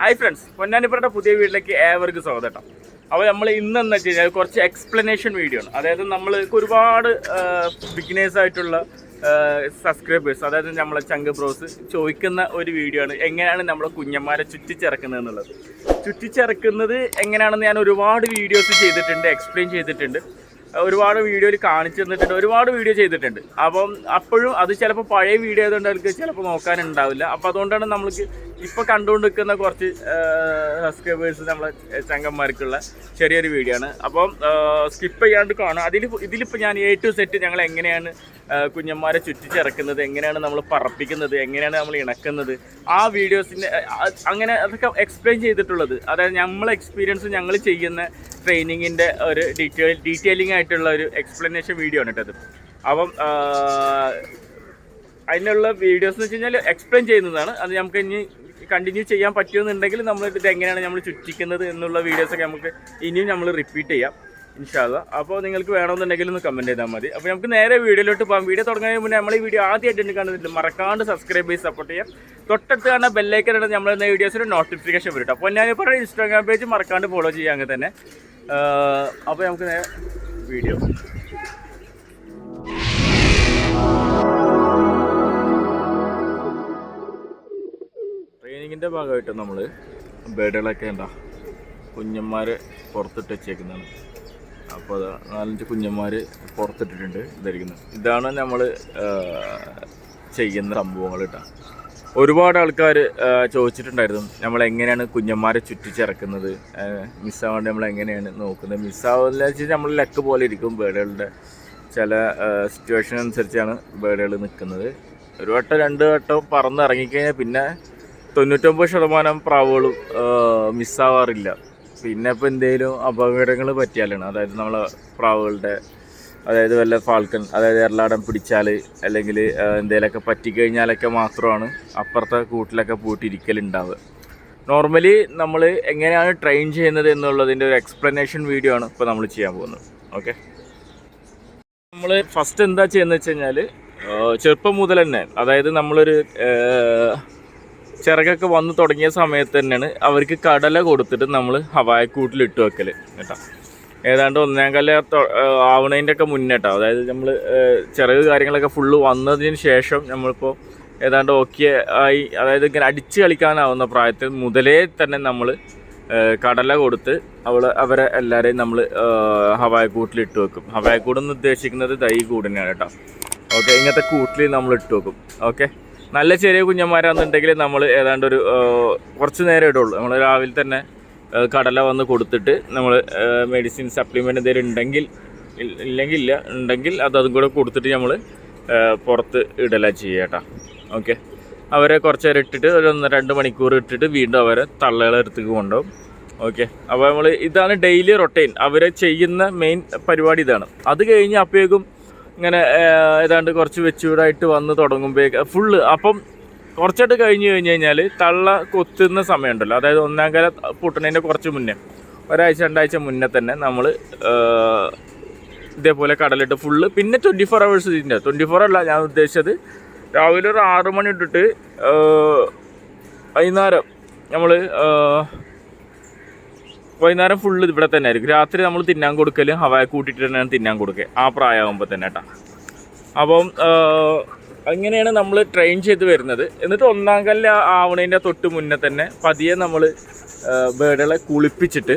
Hi friends പൊന്നാനിപ്പുറയുടെ പുതിയ വീട്ടിലേക്ക് ഏവർക്ക് സ്വാഗതം അപ്പോൾ നമ്മൾ ഇന്ന് എന്ന് വെച്ച് കഴിഞ്ഞാൽ കുറച്ച് എക്സ്പ്ലനേഷൻ വീഡിയോ ആണ്. അതായത് നമ്മൾ ഒരുപാട് ബിഗിനേഴ്സ് ആയിട്ടുള്ള സബ്സ്ക്രൈബേഴ്സ് അതായത് നമ്മളെ ചങ്ക് ബ്രോസ് ചോദിക്കുന്ന ഒരു വീഡിയോ ആണ്. എങ്ങനെയാണ് നമ്മളെ കുഞ്ഞന്മാരെ ചുറ്റിച്ചിറക്കുന്നത് എന്നുള്ളത്. ചുറ്റിച്ചിറക്കുന്നത് എങ്ങനെയാണെന്ന് ഞാൻ ഒരുപാട് വീഡിയോസ് ചെയ്തിട്ടുണ്ട് എക്സ്പ്ലെയിൻ ചെയ്തിട്ടുണ്ട്. ഒരുപാട് വീഡിയോയിൽ കാണിച്ചു തന്നിട്ടുണ്ട് ഒരുപാട് വീഡിയോ ചെയ്തിട്ടുണ്ട്. അപ്പം അപ്പോഴും അത് ചിലപ്പോൾ പഴയ വീഡിയോ ആയതുകൊണ്ട് അവർക്ക് ചിലപ്പോൾ നോക്കാനുണ്ടാവില്ല. അപ്പം അതുകൊണ്ടാണ് നമ്മൾക്ക് ഇപ്പോൾ കണ്ടുകൊണ്ടിരിക്കുന്ന കുറച്ച് സബ്സ്ക്രൈബേഴ്സ് നമ്മളെ ചങ്കന്മാർക്കുള്ള ചെറിയൊരു വീഡിയോ ആണ്. അപ്പം സ്കിപ്പ് ചെയ്യാണ്ട് കാണുക. അതിൽ ഇതിലിപ്പോൾ ഞാൻ എ ടു സെറ്റ് ഞങ്ങൾ എങ്ങനെയാണ് കുഞ്ഞന്മാരെ ചുറ്റിച്ചിറക്കുന്നത് എങ്ങനെയാണ് നമ്മൾ പറപ്പിക്കുന്നത് എങ്ങനെയാണ് നമ്മൾ ഇണക്കുന്നത് ആ വീഡിയോസിന്റെ അങ്ങനെ അതൊക്കെ എക്സ്പ്ലെയിൻ ചെയ്തിട്ടുള്ളത്. അതായത് നമ്മളെ എക്സ്പീരിയൻസ് ഞങ്ങൾ ചെയ്യുന്ന ട്രെയിനിങ്ങിന്റെ ഒരു ഡീറ്റെയിൽ ഡീറ്റെയിലിംഗ് ആയിട്ടുള്ള ഒരു എക്സ്പ്ലനേഷൻ വീഡിയോ ആണ് കേട്ടത്. അപ്പം അതിനുള്ള വീഡിയോസ് എന്ന് വെച്ച് കഴിഞ്ഞാൽ എക്സ്പ്ലെയിൻ ചെയ്യുന്നതാണ്. അത് നമുക്ക് ഇനി കണ്ടിന്യൂ ചെയ്യാൻ പറ്റുമെന്നുണ്ടെങ്കിൽ നമ്മൾ ഇത് എങ്ങനെയാണ് നമ്മൾ ചുറ്റിക്കുന്നത് എന്നുള്ള വീഡിയോസൊക്കെ നമുക്ക് ഇനിയും നമ്മൾ റിപ്പീറ്റ് ചെയ്യാം. ഇൻഷാല്ല അപ്പോൾ നിങ്ങൾക്ക് വേണമെന്നുണ്ടെങ്കിൽ ഒന്ന് കമന്റ് ചെയ്താൽ മതി. അപ്പോൾ നമുക്ക് നേരെ വീഡിയോയിലോട്ട് പോകാം. വീഡിയോ തുടങ്ങുന്നതിന് മുന്നേ നമ്മൾ ഈ വീഡിയോ ആദ്യമായിട്ട് കണ്ടിട്ടില്ല? മറക്കാണ്ട് സബ്സ്ക്രൈബ് ചെയ്ത് സപ്പോർട്ട് ചെയ്യാം. തൊട്ടടുത്ത് കാണുന്ന ബെല്ലൈക്കനാണ് നമ്മൾ ഇന്ന് വീഡിയോസിന് നോട്ടിഫിക്കേഷൻ വരും അപ്പോൾ ഞാൻ പറയുന്നത് ഇൻസ്റ്റാഗ്രാം പേജ് മറക്കാണ്ട് ഫോളോ ചെയ്യാം അങ്ങനെ തന്നെ. അപ്പോൾ നമുക്ക് നേരെ വീഡിയോ. ട്രെയിനിങ്ങിന്റെ ഭാഗമായിട്ട് നമ്മൾ ബേഡുകളൊക്കെ ഉണ്ടാ കുഞ്ഞന്മാരെ പുറത്തിട്ട് വെച്ചേക്കുന്നതാണ്. അപ്പോൾ അത് നാലഞ്ച് കുഞ്ഞന്മാർ പുറത്തിട്ടിട്ടുണ്ട് ഇതായിരിക്കുന്നത് ഇതാണ് നമ്മൾ ചെയ്യുന്ന സംഭവങ്ങൾ കേട്ടോ ഒരുപാട് ആൾക്കാർ ചോദിച്ചിട്ടുണ്ടായിരുന്നു നമ്മൾ എങ്ങനെയാണ് കുഞ്ഞന്മാരെ ചുറ്റിച്ചിറക്കുന്നത് മിസ്സാവാണ്ട് നമ്മൾ എങ്ങനെയാണ് നോക്കുന്നത്. മിസ്സാവില്ല വെച്ചാൽ നമ്മൾ ലക്ക് പോലെ ഇരിക്കും ബേഡുകളുടെ ചില സിറ്റുവേഷൻ അനുസരിച്ചാണ് ബേഡുകൾ നിൽക്കുന്നത് ഒരു വട്ടം രണ്ട് വട്ടം പറന്ന് ഇറങ്ങിക്കഴിഞ്ഞാൽ പിന്നെ തൊണ്ണൂറ്റൊമ്പത് ശതമാനം പ്രാവുകളും മിസ്സാവാറില്ല. പിന്നെ ഇപ്പോൾ എന്തെങ്കിലും അപകടങ്ങൾ പറ്റിയാലാണ്. അതായത് നമ്മളെ പ്രാവുകളുടെ അതായത് വല്ല ഫാൾക്കൺ അതായത് എറലാടം പിടിച്ചാൽ അല്ലെങ്കിൽ എന്തെങ്കിലുമൊക്കെ പറ്റിക്കഴിഞ്ഞാലൊക്കെ മാത്രമാണ് അപ്പുറത്തെ കൂട്ടിലൊക്കെ പോയിട്ടിരിക്കലുണ്ടാവുക നോർമലി നമ്മൾ എങ്ങനെയാണ് ട്രെയിൻ ചെയ്യുന്നത് എന്നുള്ളതിന്റെ ഒരു എക്സ്പ്ലനേഷൻ വീഡിയോ ആണ് ഇപ്പോൾ നമ്മൾ ചെയ്യാൻ പോകുന്നത്. ഓക്കെ നമ്മൾ ഫസ്റ്റ് എന്താ ചെയ്യുന്നത് വെച്ച് കഴിഞ്ഞാൽ ചെറുപ്പം മുതൽ തന്നെ അതായത് നമ്മളൊരു ചിറകൊക്കെ വന്ന് തുടങ്ങിയ സമയത്ത് തന്നെയാണ് അവർക്ക് കടല കൊടുത്തിട്ട് നമ്മൾ ഹവായക്കൂട്ടിൽ ഇട്ട് വെക്കൽ കേട്ടോ. ഏതാണ്ട് ഒന്നാം കല ആവണതിന്റെ ഒക്കെ മുന്നേ കേട്ടോ. അതായത് നമ്മൾ ചിറക് കാര്യങ്ങളൊക്കെ ഫുള്ള് വന്നതിന് ശേഷം നമ്മളിപ്പോൾ ഏതാണ്ട് ഓക്കെ ആയി അതായത് ഇങ്ങനെ അടിച്ച് കളിക്കാനാവുന്ന പ്രായത്തിൽ മുതലേ തന്നെ നമ്മൾ കടല കൊടുത്ത് അവൾ അവരെ എല്ലാവരെയും നമ്മൾ ഹവായക്കൂട്ടിൽ ഇട്ട് വെക്കും. ഹവായക്കൂടെന്ന് ഉദ്ദേശിക്കുന്നത് തൈ കൂടിനെയാണ് കേട്ടോ. ഓക്കെ ഇങ്ങനത്തെ കൂട്ടിൽ നമ്മൾ ഇട്ട് വെക്കും. ഓക്കെ നല്ല ചെറിയ കുഞ്ഞന്മാരാണെന്നുണ്ടെങ്കിൽ നമ്മൾ ഏതാണ്ട് ഒരു കുറച്ച് നേരം ഇടുള്ളൂ. നമ്മൾ രാവിലെ തന്നെ കടല വന്ന് കൊടുത്തിട്ട് നമ്മൾ മെഡിസിൻ സപ്ലിമെന്റ് എന്തെങ്കിലും ഉണ്ടെങ്കിൽ ഇല്ലെങ്കിൽ ഇല്ല ഉണ്ടെങ്കിൽ അത് അതും കൂടെ കൊടുത്തിട്ട് നമ്മൾ പുറത്ത് ഇടല ചെയ്യേട്ടാ ഓക്കെ? അവരെ കുറച്ച് നേരം ഇട്ടിട്ട് ഒരു ഒന്ന് രണ്ട് മണിക്കൂർ ഇട്ടിട്ട് വീണ്ടും അവരെ തള്ളകളെ അടുത്തേക്ക് കൊണ്ടുപോകും. ഓക്കെ? അപ്പോൾ നമ്മൾ ഇതാണ് ഡെയിലി റൊട്ടൈൻ അവരെ ചെയ്യുന്ന മെയിൻ പരിപാടി ഇതാണ്. അത് കഴിഞ്ഞ് അപ്പോഴേക്കും ഇങ്ങനെ ഏതാണ്ട് കുറച്ച് വെച്ചൂടായിട്ട് വന്ന് തുടങ്ങുമ്പോഴേക്ക് ഫുള്ള് അപ്പം കുറച്ചായിട്ട് കഴിഞ്ഞ് കഴിഞ്ഞ് കഴിഞ്ഞാൽ തള്ള കൊത്തുന്ന സമയമുണ്ടല്ലോ. അതായത് ഒന്നാം കാല പൊട്ടുന്നതിന്റെ കുറച്ച് മുന്നേ ഒരാഴ്ച രണ്ടാഴ്ച മുന്നേ തന്നെ നമ്മൾ ഇതേപോലെ കടലിട്ട് ഫുള്ള് പിന്നെ ട്വന്റി ഫോർ അവേഴ്സ് ഇതിന്റെ ട്വന്റി ഫോർ അല്ല ഞാൻ ഉദ്ദേശിച്ചത് രാവിലെ ഒരു ആറ് മണി ഇട്ടിട്ട് വൈകുന്നേരം നമ്മൾ വൈകുന്നേരം ഫുള്ള് ഇവിടെ തന്നെ ആയിരിക്കും. രാത്രി നമ്മൾ തിന്നാൻ കൊടുക്കൽ ഹവായ കൂട്ടിയിട്ട് തന്നെയാണ് തിന്നാൻ കൊടുക്കുക ആ പ്രായമാകുമ്പോൾ തന്നെ കേട്ടോ അപ്പം അങ്ങനെയാണ് നമ്മൾ ട്രെയിൻ ചെയ്ത് വരുന്നത്. എന്നിട്ട് ഒന്നാം കല്ല് ആവണേന്റെ തൊട്ട് മുന്നേ തന്നെ പതിയെ നമ്മൾ ബേഡുകളെ കുളിപ്പിച്ചിട്ട്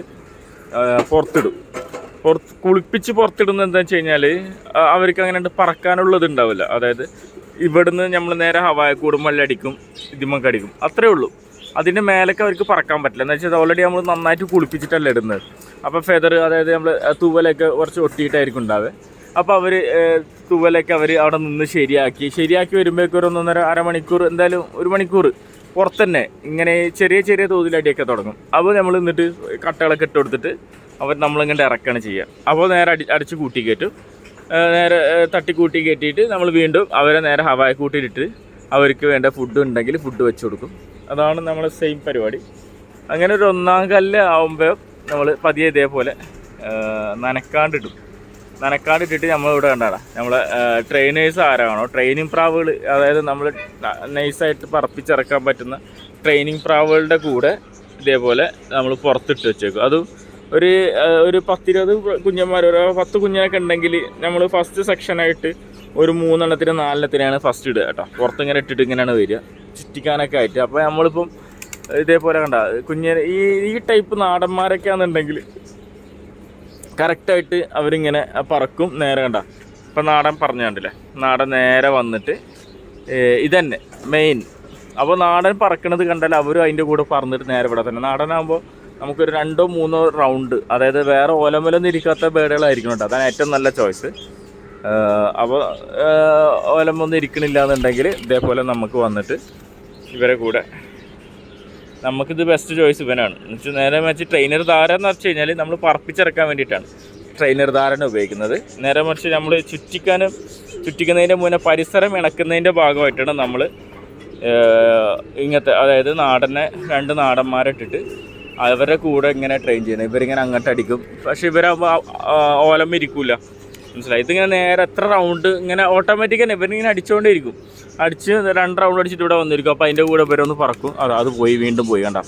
പുറത്തിടും. പുറത്ത് കുളിപ്പിച്ച് പുറത്തിടുന്നത് എന്താ വെച്ച് കഴിഞ്ഞാൽ അവർക്ക് അങ്ങനെ പറക്കാനുള്ളത് ഉണ്ടാവില്ല. അതായത് ഇവിടുന്ന് നമ്മൾ നേരെ ഹവായ കൂടുമ്പല്ലടിക്കും ഇതിമൊക്കെ അടിക്കും. അത്രേ ഉള്ളൂ. അതിന്റെ മേലൊക്കെ അവർക്ക് പറക്കാൻ പറ്റില്ല. എന്ന് വെച്ചാൽ ഓൾറെഡി നമ്മൾ നന്നായിട്ട് കുളിപ്പിച്ചിട്ടല്ല ഇടുന്നത്. അപ്പോൾ ഫെദർ അതായത് നമ്മൾ തൂവലൊക്കെ കുറച്ച് ഒട്ടിയിട്ടായിരിക്കും ഉണ്ടാവുക അപ്പോൾ അവർ തൂവലൊക്കെ അവർ അവിടെ നിന്ന് ശരിയാക്കി. ശരിയാക്കി വരുമ്പോഴേക്കും ഒരു ഒന്നൊന്നര അരമണിക്കൂർ എന്തായാലും ഒരു മണിക്കൂർ പുറത്തന്നെ ഇങ്ങനെ ചെറിയ ചെറിയ തോതിലടിയൊക്കെ തുടങ്ങും. അപ്പോൾ നമ്മൾ എന്നിട്ട് കട്ടകളൊക്കെ ഇട്ട് കൊടുത്തിട്ട് അവർ നമ്മളിങ്ങോട്ട് ഇറക്കുകയാണ് ചെയ്യുക അപ്പോൾ നേരെ അടി അടിച്ച് കൂട്ടി കയറ്റും. നേരെ തട്ടി കൂട്ടി കയറ്റിയിട്ട് നമ്മൾ വീണ്ടും അവരെ നേരെ ഹവായ കൂട്ടിയിട്ട് അവർക്ക് വേണ്ട ഫുഡ് ഉണ്ടെങ്കിൽ ഫുഡ് വെച്ച് കൊടുക്കും. അതാണ് നമ്മളെ സെയിം പരിപാടി. അങ്ങനെ ഒരു ഒന്നാം കല്ല് ആവുമ്പോൾ നമ്മൾ പതിയെ ഇതേപോലെ നനക്കാണ്ടിടും നനക്കാണ്ടിട്ടിട്ട് നമ്മൾ ഇവിടെ കണ്ടാടാ നമ്മളെ ട്രെയിനേഴ്സ് ആരാണോ ട്രെയിനിങ് പ്രാവുകൾ അതായത് നമ്മൾ നൈസായിട്ട് പറപ്പിച്ചിറക്കാൻ പറ്റുന്ന ട്രെയിനിങ് പ്രാവുകളുടെ കൂടെ ഇതേപോലെ നമ്മൾ പുറത്തിട്ട് വെച്ചേക്കും. അതും ഒരു ഒരു പത്തിരുപത് കുഞ്ഞന്മാർ ഒരു പത്ത് കുഞ്ഞൊക്കെ ഉണ്ടെങ്കിൽ നമ്മൾ ഫസ്റ്റ് സെക്ഷനായിട്ട് ഒരു മൂന്നെണ്ണത്തിന് നാലെണ്ണത്തിനാണ് ഫസ്റ്റ് ഇടുക കേട്ടോ. പുറത്ത് ഇങ്ങനെ ഇട്ടിട്ട് ഇങ്ങനെയാണ് വരിക. ചുറ്റിക്കാനൊക്കെ ആയിട്ട്. അപ്പോൾ നമ്മളിപ്പം ഇതേപോലെ കണ്ട കുഞ്ഞ ഈ ഈ ടൈപ്പ് നാടന്മാരൊക്കെ ആണെന്നുണ്ടെങ്കിൽ കറക്റ്റായിട്ട് അവരിങ്ങനെ പറക്കും നേരെ കണ്ട. ഇപ്പം നാടൻ പറഞ്ഞു കണ്ടില്ലേ? നാടൻ നേരെ വന്നിട്ട് ഇതന്നെ മെയിൻ അപ്പോൾ നാടൻ പറക്കണത് കണ്ടാൽ അവരും അതിന്റെ കൂടെ പറന്നിട്ട് നേരെ ഇവിടെ തന്നെ. നാടനാകുമ്പോൾ നമുക്കൊരു രണ്ടോ മൂന്നോ റൗണ്ട് അതായത് വേറെ ഓലമലൊന്നും ഇരിക്കാത്ത ബേഡുകളായിരിക്കും കേട്ടോ. അതാണ് ഏറ്റവും നല്ല ചോയ്സ് അപ്പോൾ ഓലമൊന്നും ഇരിക്കണില്ല എന്നുണ്ടെങ്കിൽ ഇതേപോലെ നമുക്ക് വന്നിട്ട് ഇവരെ കൂടെ നമുക്കിത് ബെസ്റ്റ് ചോയ്സ് ഇവനാണ്. എന്ന് വെച്ചാൽ നേരെ മറിച്ച് ട്രെയിനർ ധാര എന്ന് വെച്ച് കഴിഞ്ഞാൽ നമ്മൾ പറപ്പിച്ചിറക്കാൻ വേണ്ടിയിട്ടാണ്. ട്രെയിനർ ധാരണ ഉപയോഗിക്കുന്നത്. നേരെ മറിച്ച് നമ്മൾ ചുറ്റിക്കാനും ചുറ്റിക്കുന്നതിന്റെ മുന്നേ പരിസരം ഇണക്കുന്നതിന്റെ ഭാഗമായിട്ടാണ് നമ്മൾ ഇങ്ങനത്തെ അതായത് നാടനെ രണ്ട് നാടന്മാരെ ഇട്ടിട്ട് അവരുടെ കൂടെ ഇങ്ങനെ ട്രെയിൻ ചെയ്യണം ഇവരിങ്ങനെ അങ്ങോട്ട് അടിക്കും പക്ഷെ ഇവരാകുമ്പോൾ ഓലം ഇരിക്കൂല. മനസ്സിലായി. ഇതിങ്ങനെ നേരെ എത്ര റൗണ്ട് ഇങ്ങനെ ഓട്ടോമാറ്റിക് തന്നെ ഇവരിങ്ങനെ അടിച്ചുകൊണ്ടേയിരിക്കും അടിച്ച് രണ്ട് റൗണ്ട് അടിച്ചിട്ട് ഇവിടെ വന്നിരിക്കും. അപ്പോൾ അതിന്റെ കൂടെ ഇവരൊന്ന് പറക്കും. അത് അത് പോയി വീണ്ടും പോയി കണ്ട.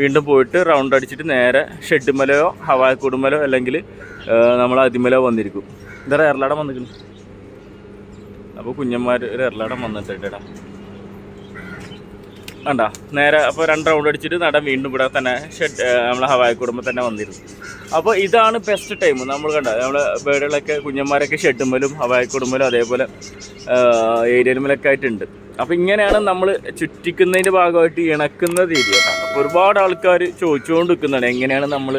വീണ്ടും പോയിട്ട് റൗണ്ട് അടിച്ചിട്ട് നേരെ ഷെഡുമലയോ ഹവാക്കൂടുമലോ അല്ലെങ്കിൽ നമ്മൾ അതിമലോ വന്നിരിക്കും. ഇതൊരു എറലാടം വന്നിരിക്കുന്നു അപ്പോൾ കുഞ്ഞന്മാർ ഒരു എറലാടം വന്നിട്ടാ കണ്ട? നേരെ അപ്പോൾ രണ്ട് റൗണ്ട് അടിച്ചിട്ട് നട വീണ്ടും ഇവിടെ തന്നെ ഷെഡ് നമ്മളെ ഹവായി കുടുംബം തന്നെ വന്നിരുന്നു. അപ്പോൾ ഇതാണ് ബെസ്റ്റ് ടൈം നമ്മൾ കണ്ട? നമ്മളെ ബേഡുകളൊക്കെ കുഞ്ഞന്മാരൊക്കെ ഷെഡുമ്മലും ഹവായി കുടുംബലും അതേപോലെ ഏരിയലുമലൊക്കെ ആയിട്ടുണ്ട്. അപ്പോൾ ഇങ്ങനെയാണ് നമ്മൾ ചുറ്റിക്കുന്നതിന്റെ ഭാഗമായിട്ട് ഇണക്കുന്ന രീതി അപ്പോൾ ഒരുപാട് ആൾക്കാർ ചോദിച്ചുകൊണ്ട് നിൽക്കുന്നതാണ് എങ്ങനെയാണ് നമ്മൾ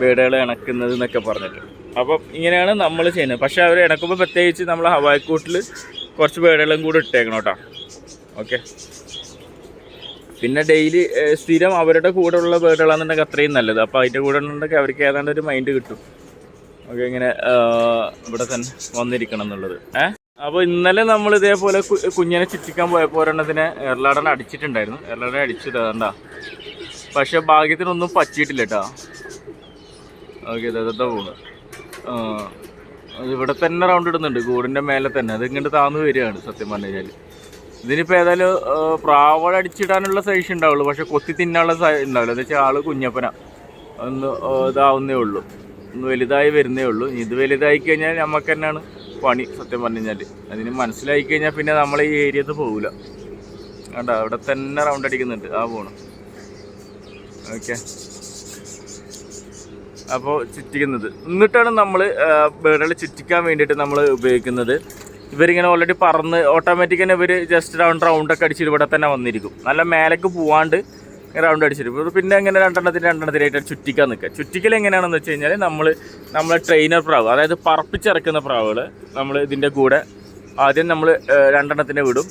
ബേഡുകളെ ഇണക്കുന്നത് എന്നൊക്കെ പറഞ്ഞിട്ട്. അപ്പം ഇങ്ങനെയാണ് നമ്മൾ ചെയ്യുന്നത്. പക്ഷേ അവർ ഇണക്കുമ്പോൾ പ്രത്യേകിച്ച് നമ്മൾ ഹവായിക്കൂട്ടിൽ കുറച്ച് ബേഡുകളും കൂടി ഇട്ടേക്കണം കേട്ടോ. ഓക്കെ പിന്നെ ഡെയിലി സ്ഥിരം അവരുടെ കൂടെ ഉള്ള ബേഡുകളാണെന്നുണ്ടെങ്കിൽ അത്രയും നല്ലത്. അപ്പോൾ അതിന്റെ കൂടെ ഉണ്ടെങ്കിൽ അവർക്ക് ഏതാണ്ട് ഒരു മൈൻഡ് കിട്ടും. ഓക്കെ ഇങ്ങനെ ഇവിടെ തന്നെ വന്നിരിക്കണം എന്നുള്ളത്. ഏ? അപ്പോൾ ഇന്നലെ നമ്മൾ ഇതേപോലെ കുഞ്ഞിനെ ചുറ്റിക്കാൻ പോയപ്പോൾ ഒരെണ്ണത്തിനെ എറലാടൻ അടിച്ചിട്ടുണ്ടായിരുന്നു. എറലാടൻ അടിച്ചത് അതുകൊണ്ടാ പക്ഷെ ഭാഗ്യത്തിനൊന്നും പറ്റിയിട്ടില്ല കേട്ടോ ഓക്കെ ഇതാ പോണ്. ഇവിടെ തന്നെ റൗണ്ട് ഇടുന്നുണ്ട്. കൂടിന്റെ മേലെ തന്നെ. അത് ഇങ്ങോട്ട് താന്ന് വരികയാണ് സത്യം പറഞ്ഞു കഴിഞ്ഞാൽ ഇതിനിപ്പോൾ ഏതായാലും പ്രാവള അടിച്ചിടാനുള്ള സൈസ് ഉണ്ടാവുള്ളൂ. പക്ഷെ കൊത്തി തിന്നാനുള്ള ഉണ്ടാവില്ല. എന്ന് വെച്ചാൽ ആൾ കുഞ്ഞപ്പന. ഒന്ന് ഇതാവുന്നേ ഉള്ളൂ. ഒന്ന് വലുതായി വരുന്നേ ഉള്ളൂ. ഇത് വലുതായി കഴിഞ്ഞാൽ നമുക്ക് തന്നെയാണ് പണി സത്യം പറഞ്ഞു കഴിഞ്ഞാൽ അതിന് മനസ്സിലായി കഴിഞ്ഞാൽ പിന്നെ നമ്മൾ ഈ ഏരിയത്ത് പോകില്ല കണ്ടോ? അവിടെ തന്നെ റൗണ്ട് അടിക്കുന്നുണ്ട്. ആ പോണം. ഓക്കെ. അപ്പോൾ ചുറ്റിക്കുന്നത്. എന്നിട്ടാണ് നമ്മൾ ബേഡുകൾ ചുറ്റിക്കാൻ വേണ്ടിയിട്ട് നമ്മൾ ഉപയോഗിക്കുന്നത്. ഇവരിങ്ങനെ ഓൾറെഡി പറന്ന് ഓട്ടോമാറ്റിക് തന്നെ ഇവർ ജസ്റ്റ് റൗണ്ട് റൗണ്ടൊക്കെ അടിച്ചിട്ട് ഇവിടെ തന്നെ വന്നിരിക്കും. നല്ല മേലേക്ക് പോവാണ്ട് റൗണ്ട് അടിച്ചിട്ട്. ഇവർ പിന്നെ എങ്ങനെ രണ്ടെണ്ണത്തിന് രണ്ടെണ്ണത്തിനായിട്ട് ചുറ്റിക്കാൻ നിൽക്കുക? ചുറ്റിക്കൽ എങ്ങനെയാണെന്ന് വെച്ച് കഴിഞ്ഞാൽ നമ്മൾ നമ്മളെ ട്രെയിനർ പ്രാവ് അതായത് പറപ്പിച്ചിറക്കുന്ന പ്രാവുകൾ നമ്മൾ ഇതിന്റെ കൂടെ ആദ്യം നമ്മൾ രണ്ടെണ്ണത്തിനെ വിടും.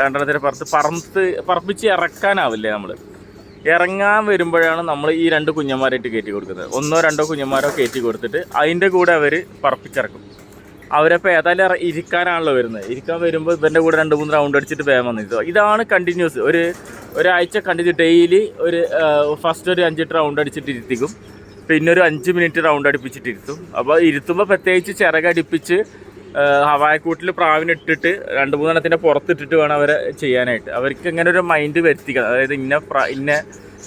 രണ്ടെണ്ണത്തിനെ പറത്ത് പറത്ത് പറപ്പിച്ച് ഇറക്കാനാവില്ലേ നമ്മൾ ഇറങ്ങാൻ വരുമ്പോഴാണ് നമ്മൾ ഈ രണ്ട് കുഞ്ഞന്മാരായിട്ട് കയറ്റി കൊടുക്കുന്നത്. ഒന്നോ രണ്ടോ കുഞ്ഞന്മാരോ കയറ്റി കൊടുത്തിട്ട് അതിന്റെ കൂടെ അവർ പറപ്പിച്ചിറക്കും. അവരപ്പോൾ ഏതായാലും ഇരിക്കാനാണല്ലോ വരുന്നത്. ഇരിക്കാൻ വരുമ്പോൾ ഇവന്റെ കൂടെ രണ്ട് മൂന്ന് റൗണ്ട് അടിച്ചിട്ട് വേഗം വന്നിരുന്നു ഇതാണ് കണ്ടിന്യൂസ് ഒരു ഒരാഴ്ച കണ്ടിന്യൂ ഡെയിലി ഒരു ഫസ്റ്റ് ഒരു അഞ്ചെട്ട് റൗണ്ട് അടിച്ചിട്ട് ഇരുത്തിക്കും. പിന്നെ ഒരു അഞ്ച് മിനിറ്റ് റൗണ്ട് അടിപ്പിച്ചിട്ട് ഇരുത്തും. അപ്പോൾ ഇരുത്തുമ്പോൾ പ്രത്യേകിച്ച് ചിറകടിപ്പിച്ച് ഹവായക്കൂട്ടിൽ പ്രാവിനിട്ടിട്ട് രണ്ട് മൂന്നെണ്ണത്തിന്റെ പുറത്തിട്ടിട്ട് വേണം അവരെ ചെയ്യാനായിട്ട്. അവർക്ക് ഇങ്ങനെ ഒരു മൈൻഡ് വരുത്തിക്കണം അതായത് ഇന്ന പ്ര ഇന്ന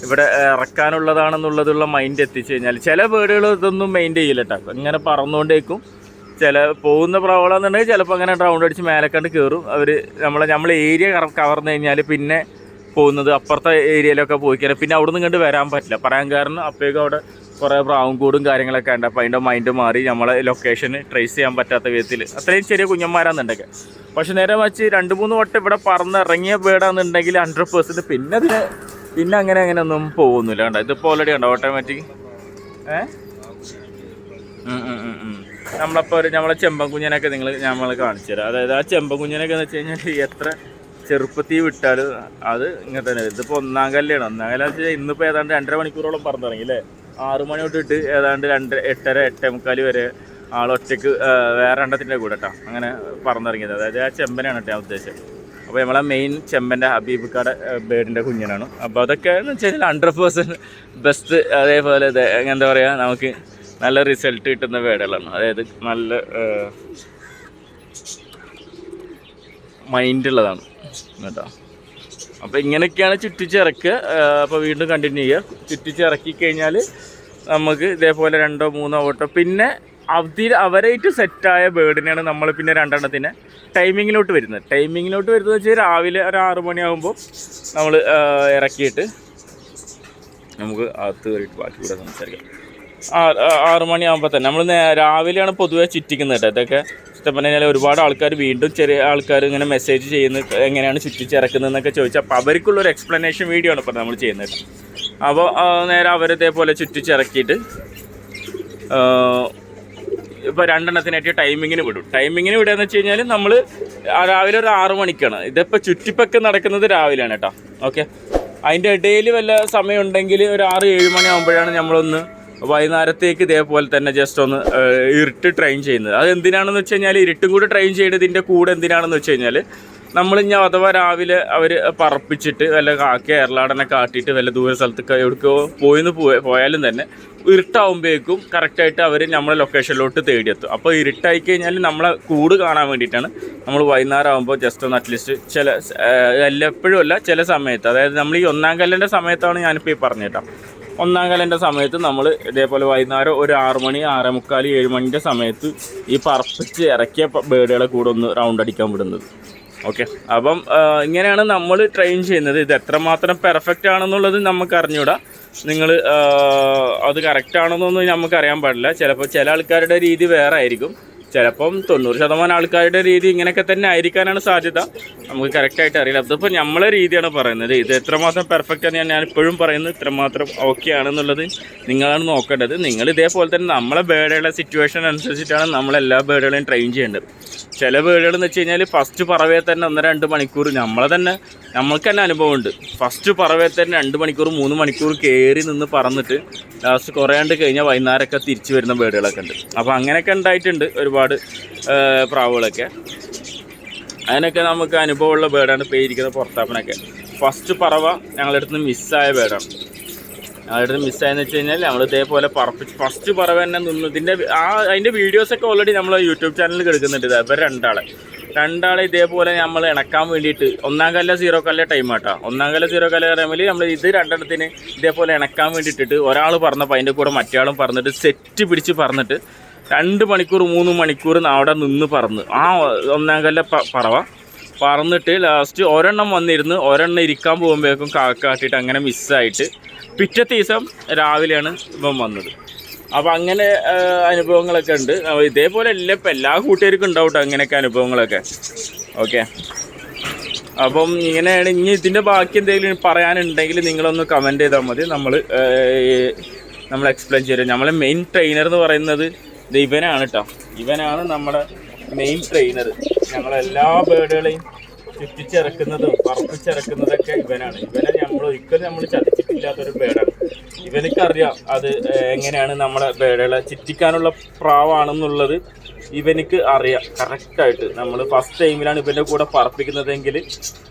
ഇവിടെ ഇറക്കാനുള്ളതാണെന്നുള്ളതുള്ള മൈൻഡ് എത്തിച്ചു കഴിഞ്ഞാൽ ചില ബേഡുകൾ ഇതൊന്നും മെയിന്റെ ചെയ്യില്ല കേട്ടോ ഇങ്ങനെ പറന്നുകൊണ്ടേക്കും ചില പോകുന്ന പ്രാവളെന്നുണ്ടെങ്കിൽ ചിലപ്പോൾ അങ്ങനെ റൗണ്ട് അടിച്ച് മേലക്കണ്ട് കയറും അവർ നമ്മളെ നമ്മൾ ഏരിയ കവർന്നു കഴിഞ്ഞാൽ പിന്നെ പോകുന്നത് അപ്പുറത്തെ ഏരിയയിലൊക്കെ പോയി കഴിഞ്ഞാൽ പിന്നെ അവിടെ നിന്ന് കണ്ട് വരാൻ പറ്റില്ല. പറയാൻ കാരണം അപ്പോഴേക്കും അവിടെ കുറേ പ്രാവും കൂടും കാര്യങ്ങളൊക്കെ ഉണ്ട്. അപ്പോൾ അതിന്റെ മൈൻഡ് മാറി നമ്മളെ ലൊക്കേഷൻ ട്രേസ് ചെയ്യാൻ പറ്റാത്ത വിധത്തിൽ അത്രയും ചെറിയ കുഞ്ഞന്മാരാണെന്നുണ്ടെങ്കിൽ പക്ഷേ നേരെ വെച്ച് രണ്ട് മൂന്ന് വട്ടം ഇവിടെ പറന്നിറങ്ങിയ ബേഡാണെന്നുണ്ടെങ്കിൽ ഹൺഡ്രഡ് പേഴ്സന്റ് പിന്നെ അതിന് പിന്നെ അങ്ങനെ അങ്ങനെ ഒന്നും പോകുന്നില്ല. കണ്ടോ? ഇതിപ്പോൾ ഓൾറെഡി ഉണ്ടോ ഓട്ടോമാറ്റിക് ഏഹ് നമ്മളപ്പോൾ ഒരു നമ്മളെ ചെമ്പൻ കുഞ്ഞിനൊക്കെ നിങ്ങൾ നമ്മൾ കാണിച്ചു തരാം അതായത് ആ ചെമ്പൻ കുഞ്ഞിനൊക്കെ എന്ന് വെച്ച് കഴിഞ്ഞാൽ എത്ര ചെറുപ്പത്തിൽ വിട്ടാലും അത് ഇങ്ങനെ തന്നെ ഇതിപ്പോൾ ഒന്നാം കല്ലാണ് ഒന്നാം കല്ല് വെച്ചാൽ ഇന്നിപ്പോൾ ഏതാണ്ട് രണ്ടര മണിക്കൂറോളം പറഞ്ഞു തുടങ്ങി അല്ലേ? ആറു മണി തൊട്ടിട്ട് ഏതാണ്ട് രണ്ട് എട്ടര എട്ടേ മുക്കാൽ വരെ ആൾ ഒറ്റയ്ക്ക് വേറെ എണ്ണത്തിന്റെ കൂടെ കേട്ടോ അങ്ങനെ പറഞ്ഞിറങ്ങിയത് അതായത് ആ ചെമ്പനാണ് കേട്ടോ ഞാൻ ഉദ്ദേശം അപ്പോൾ നമ്മളെ മെയിൻ ചെമ്പന്റെ ഹബീബ് കട ബേഡിന്റെ കുഞ്ഞനാണ്. അപ്പോൾ അതൊക്കെ എന്ന് വെച്ച് കഴിഞ്ഞാൽ ഹൺഡ്രഡ് പേഴ്സന്റ് ബെസ്റ്റ് അതേപോലെ എന്താ പറയുക നമുക്ക് നല്ല റിസൾട്ട് കിട്ടുന്ന വേടകളാണ്. അതായത് നല്ല മൈൻഡുള്ളതാണ് കേട്ടോ. അപ്പോൾ ഇങ്ങനെയൊക്കെയാണ് ചുറ്റിച്ചിറക്കുക അപ്പോൾ വീണ്ടും കണ്ടിന്യൂ ചെയ്യുക ചുറ്റിച്ചിറക്കി കഴിഞ്ഞാൽ നമുക്ക് ഇതേപോലെ രണ്ടോ മൂന്നോ ഓട്ടോ. പിന്നെ അതിൽ അവരായിട്ട് സെറ്റായ ബേർഡിനെയാണ് നമ്മൾ പിന്നെ രണ്ടെണ്ണത്തിന് ടൈമിങ്ങിലോട്ട് വരുന്നത്. ടൈമിങ്ങിലോട്ട് വരുന്നത് വെച്ചാൽ രാവിലെ ഒരു ആറ് മണിയാകുമ്പോൾ നമ്മൾ ഇറക്കിയിട്ട് നമുക്ക് അകത്ത് കയറിയിട്ട് ബാക്കി കൂടെ സംസാരിക്കാം. ആറ് മണിയാകുമ്പോൾ തന്നെ. നമ്മൾ രാവിലെയാണ് പൊതുവേ ചുറ്റിക്കുന്നത് കേട്ടോ. ഇതൊക്കെ സത്യം പറഞ്ഞു കഴിഞ്ഞാൽ ഒരുപാട് ആൾക്കാർ വീണ്ടും ചെറിയ ആൾക്കാർ ഇങ്ങനെ മെസ്സേജ് ചെയ്യുന്ന എങ്ങനെയാണ് ചുറ്റിച്ചിറക്കുന്നതെന്നൊക്കെ ചോദിച്ചാൽ അപ്പോൾ അവർക്കുള്ളൊരു എക്സ്പ്ലനേഷൻ വീഡിയോ ആണ് ഇപ്പോൾ നമ്മൾ ചെയ്യുന്നത് അപ്പോൾ നേരെ അവരതേപോലെ ചുറ്റിച്ചിറക്കിയിട്ട് ഇപ്പോൾ രണ്ടെണ്ണത്തിനായിട്ട് ടൈമിങ്ങിന് വിടും. ടൈമിങ്ങിന് വിടുക എന്ന് വെച്ച് കഴിഞ്ഞാൽ നമ്മൾ രാവിലെ ഒരു ആറ് മണിക്കാണ്. ഇതിപ്പോൾ ചുറ്റിപ്പൊക്കെ നടക്കുന്നത് രാവിലെയാണ് കേട്ടോ. ഓക്കെ അതിന്റെ ഇടയിൽ വല്ല സമയമുണ്ടെങ്കിൽ ഒരു ആറ് ഏഴ് മണിയാകുമ്പോഴാണ് നമ്മളൊന്ന് വൈകുന്നേരത്തേക്ക് ഇതേപോലെ തന്നെ ജസ്റ്റ് ഒന്ന് ഇരുട്ട് ട്രെയിൻ ചെയ്യുന്നത്. അത് എന്തിനാണെന്ന് വെച്ച് കഴിഞ്ഞാൽ ഇരുട്ടും കൂടി ട്രെയിൻ ചെയ്തതിന്റെ കൂടെ എന്തിനാണെന്ന് വെച്ച് കഴിഞ്ഞാൽ നമ്മൾ ഇനി അഥവാ രാവിലെ അവർ പറപ്പിച്ചിട്ട് വല്ല കേരളാടനെ കാട്ടിയിട്ട് വല്ല ദൂര സ്ഥലത്ത് എവിടേക്കോ പോയിന്ന് പോയ പോയാലും തന്നെ ഇരുട്ടാവുമ്പോഴേക്കും കറക്റ്റായിട്ട് അവർ നമ്മളെ ലൊക്കേഷനിലോട്ട് തേടിയെത്തും. അപ്പോൾ ഇരുട്ടായി കഴിഞ്ഞാൽ നമ്മളെ കൂട് കാണാൻ വേണ്ടിയിട്ടാണ് നമ്മൾ വൈകുന്നേരം ആകുമ്പോൾ ജസ്റ്റ് ഒന്ന് അറ്റ്ലീസ്റ്റ് ചില എല്ലപ്പോഴും അല്ല ചില സമയത്ത്. അതായത് നമ്മൾ ഈ ഒന്നാം കല്ലിന്റെ സമയത്താണ് ഞാനിപ്പോൾ ഈ പറഞ്ഞേട്ടാ. ഒന്നാം കാലന്റെ സമയത്ത് നമ്മൾ ഇതേപോലെ വൈകുന്നേരം ഒരു ആറ് മണി ആറ് മുക്കാൽ ഏഴ് മണിന്റെ സമയത്ത് ഈ പറപ്പിച്ച് ഇറക്കിയ ബേഡുകളെ കൂടെ ഒന്ന് റൗണ്ട് അടിക്കാൻ വിടുന്നത്. ഓക്കെ അപ്പം ഇങ്ങനെയാണ് നമ്മൾ ട്രെയിൻ ചെയ്യുന്നത്. ഇത് എത്രമാത്രം പെർഫെക്റ്റ് ആണെന്നുള്ളത് നമുക്ക് അറിഞ്ഞൂടാ. നിങ്ങൾ അത് കറക്റ്റ് ആണെന്നൊന്നും നമുക്ക് അറിയാൻ പാടില്ല. ചിലപ്പോൾ ചില ആൾക്കാരുടെ രീതി വേറെ ആയിരിക്കും. ചിലപ്പം തൊണ്ണൂറ് ശതമാനം ആൾക്കാരുടെ രീതി ഇങ്ങനെയൊക്കെ തന്നെ ആയിരിക്കാനാണ് സാധ്യത. നമുക്ക് കറക്റ്റായിട്ട് അറിയില്ല. അതിപ്പോൾ നമ്മളെ രീതിയാണ് പറയുന്നത്. ഇത് എത്രമാത്രം പെർഫെക്റ്റ് ആണ് ഞാൻ ഇപ്പോഴും പറയുന്നത് ഇത്രമാത്രം ഓക്കെ ആണെന്നുള്ളത് നിങ്ങളാണ് നോക്കേണ്ടത്. നിങ്ങൾ ഇതേപോലെ തന്നെ നമ്മളെ ബേഡുകളുടെ സിറ്റുവേഷൻ അനുസരിച്ചിട്ടാണ് നമ്മളെല്ലാ ബേഡുകളെയും ട്രെയിൻ ചെയ്യേണ്ടത്. ചില ബേഡുകൾ എന്ന് വെച്ച് കഴിഞ്ഞാൽ ഫസ്റ്റ് പറവേ തന്നെ ഒന്ന് രണ്ട് മണിക്കൂർ. നമ്മളെ തന്നെ നമ്മൾക്ക് തന്നെ അനുഭവമുണ്ട്. ഫസ്റ്റ് പറവേ തന്നെ രണ്ട് മണിക്കൂർ മൂന്ന് മണിക്കൂർ കയറി നിന്ന് പറന്നിട്ട് ലാസ്റ്റ് കുറയാണ്ട് കഴിഞ്ഞാൽ വൈകുന്നേരമൊക്കെ തിരിച്ചു വരുന്ന ബേഡുകളൊക്കെ ഉണ്ട്. അപ്പോൾ അങ്ങനെയൊക്കെ ഉണ്ടായിട്ടുണ്ട് ഒരുപാട് പ്രാവുകളൊക്കെ. അതിനൊക്കെ നമുക്ക് അനുഭവമുള്ള ബേഡാണ് പേരിക്കുന്നത് പുറത്താപ്പനൊക്കെ. ഫസ്റ്റ് പറവ ഞങ്ങളുടെ അടുത്ത് നിന്ന് മിസ്സായ ബേഡാണ് അടുത്ത് മിസ്സായെന്ന് വെച്ച് കഴിഞ്ഞാൽ നമ്മൾ ഇതേപോലെ പറപ്പിച്ച് ഫസ്റ്റ് പറവ തന്നെ നിന്ന്. ഇതിന്റെ ആ അതിന്റെ വീഡിയോസൊക്കെ ഓൾറെഡി നമ്മൾ യൂട്യൂബ് ചാനലിൽ കിടക്കുന്നുണ്ട് ഇത്. ഇവർ രണ്ടാളെ. രണ്ടാളെ ഇതേപോലെ നമ്മൾ ഇണക്കാൻ വേണ്ടിയിട്ട് ഒന്നാം കല്ല സീറോ കല്ല ടൈം ആട്ടോ. ഒന്നാം കല്ല സീറോ കല്ല ടൈമിൽ നമ്മൾ ഇത് രണ്ടെണ്ണത്തിന് ഇതേപോലെ ഇണക്കാൻ വേണ്ടിയിട്ടിട്ട് ഒരാൾ പറഞ്ഞപ്പോൾ അതിന്റെ കൂടെ മറ്റേയാളും പറഞ്ഞിട്ട് സെറ്റ് പിടിച്ച് പറഞ്ഞിട്ട് രണ്ട് മണിക്കൂർ മൂന്ന് മണിക്കൂർ അവിടെ നിന്ന് പറന്ന്. ആ ഒന്നാം കല്ല പറവ പറന്നിട്ട് ലാസ്റ്റ് ഒരെണ്ണം വന്നിരുന്ന്. ഒരെണ്ണം ഇരിക്കാൻ പോകുമ്പോഴേക്കും കാക്കാട്ടിട്ട് അങ്ങനെ മിസ്സായിട്ട് പിറ്റത്തെ ദിവസം രാവിലെയാണ് ഇപ്പം വന്നത്. അപ്പോൾ അങ്ങനെ അനുഭവങ്ങളൊക്കെ ഉണ്ട്. ഇതേപോലെ അല്ല ഇപ്പം എല്ലാ കൂട്ടുകാർക്കും ഉണ്ടാവും കേട്ടോ അങ്ങനെയൊക്കെ അനുഭവങ്ങളൊക്കെ. ഓക്കെ അപ്പം ഇങ്ങനെയാണ്. ഇനി ഇതിന്റെ ബാക്കി എന്തെങ്കിലും പറയാനുണ്ടെങ്കിൽ നിങ്ങളൊന്ന് കമന്റ് ചെയ്താൽ മതി. നമ്മൾ നമ്മൾ എക്സ്പ്ലെയിൻ ചെയ്യും നമ്മളെ മെയിൻ ട്രെയിനർ എന്ന് പറയുന്നത് ഇവനാണ് കേട്ടോ ഇവനാണ് നമ്മുടെ മെയിൻ ട്രെയിനർ ഞങ്ങളെല്ലാ ബേഡുകളെയും ചുറ്റിച്ചിറക്കുന്നതും പറപ്പിച്ചിറക്കുന്നതൊക്കെ ഇവനാണ്. ഇവനെ നമ്മൾ ഒരിക്കലും നമ്മൾ ചതിച്ചിട്ടില്ലാത്തൊരു ബേഡാണ് ഇവനക്കറിയാം അത് എങ്ങനെയാണ് നമ്മളെ ബേഡുകളെ ചുറ്റിക്കാനുള്ള പ്രാവാണെന്നുള്ളത്. ഇവനിക്ക് അറിയാം. കറക്റ്റായിട്ട് നമ്മൾ ഫസ്റ്റ് ടൈമിലാണ് ഇവന്റെ കൂടെ പറപ്പിക്കുന്നതെങ്കിൽ